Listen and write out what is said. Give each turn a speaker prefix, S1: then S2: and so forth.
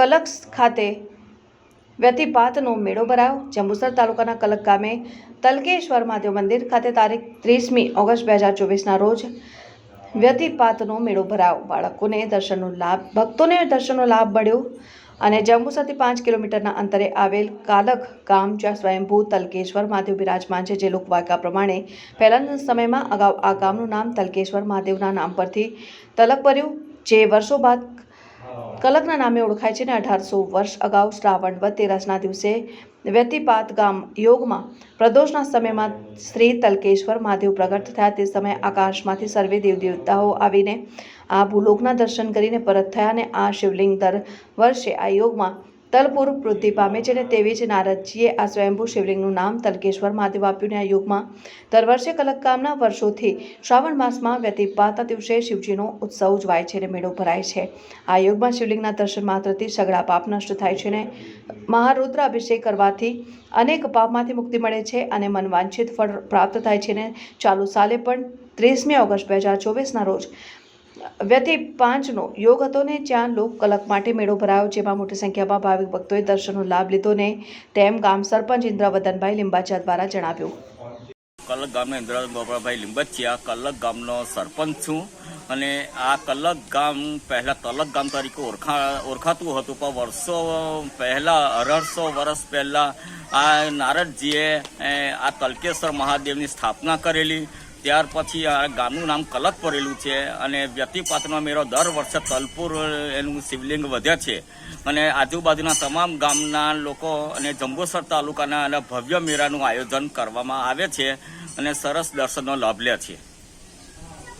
S1: કલક ખાતે વ્યતિપાતનો મેળો ભરાયો. જંબુસર તાલુકાના કલક ગામે તલકેશ્વર મહાદેવ મંદિર ખાતે તારીખ ત્રીસમી ઓગસ્ટ બે હજાર ચોવીસના રોજ વ્યતિપાતનો મેળો ભરાયો. બાળકોને દર્શનનો લાભ, ભક્તોને દર્શનનો લાભ મળ્યો અને જંબુસરથી પાંચ કિલોમીટરના અંતરે આવેલ કાલક ગામ જ્યાં સ્વયંભૂ તલકેશ્વર મહાદેવ બિરાજમાન છે, જે લોકવાયકા પ્રમાણે પહેલાના સમયમાં અગાઉ આ ગામનું નામ તલકેશ્વર મહાદેવના નામ પરથી તલક પડ્યું જે વર્ષો બાદ કલકના નામે ઓળખાય છે અને અઢારસો વર્ષ અગાઉ શ્રાવણ વદ તેરસના દિવસે વ્યતિપાત ગામ યોગમાં પ્રદોષના સમયમાં શ્રી તલકેશ્વર મહાદેવ પ્રગટ થયા. તે સમયે આકાશમાંથી સર્વે દેવ દેવતાઓ આવીને આ ભૂલોકના દર્શન કરીને પરત થયા અને આ શિવલિંગ દર વર્ષે આ યોગમાં તલપુર વૃદ્ધિ પામે છે અને તેવી જ નારદજીએ આ સ્વયંભૂ શિવલિંગનું નામ તલકેશ્વર મહાદેવ આપ્યું આ યુગમાં દર વર્ષે કલકકામના વર્ષોથી શ્રાવણ માસમાં વ્યતિપાતા દિવસે શિવજીનો ઉત્સવ ઉજવાય છે અને મેળો ભરાય છે. આ યુગમાં શિવલિંગના દર્શન માત્રથી સગળા પાપ નષ્ટ થાય છે અને મહારુદ્ર અભિષેક કરવાથી અનેક પાપમાંથી મુક્તિ મળે છે અને મનવાંછિત ફળ પ્રાપ્ત થાય છે અને ચાલુ સાલે પણ ત્રીસમી ઓગસ્ટ બે હજાર ચોવીસના રોજ વ્યતિ પાંચનો યોગ હતો ને જ્યાં લોક કલક માટે મેળો ભરાયો, જેમાં મોટી સંખ્યામાં ભાવિક ભક્તોએ દર્શનનો લાભ લીધો ને તેમ ગામ સરપંચ ઇન્દ્રવદનભાઈ લિંબાચા દ્વારા જણાવ્યું.
S2: કલક ગામના ઇન્દ્ર ગોપાલભાઈ લીંબચિયા કલક ગામનો સરપંચ છું અને આ કલક ગામ પહેલા તલક ગામ તરીકે ઓળખા, ઓળખાતું હતું, પણ વર્ષો પહેલા, અઢારસો વર્ષ પહેલા આ નારદજીએ આ તલકેશ્વર મહાદેવની સ્થાપના કરેલી. ત્યાર પછી આ ગામનું નામ કલક પડેલું છે અને વ્યતિપાતનો મેળો દર વર્ષે તલપુર એનું શિવલિંગ વધે છે. અને આજુબાજુના તમામ ગામના લોકો અને જંબુસર તાલુકાના ભવ્ય મેળાનું આયોજન કરવામાં આવે છે અને સરસ દર્શનનો લાભ લે છે.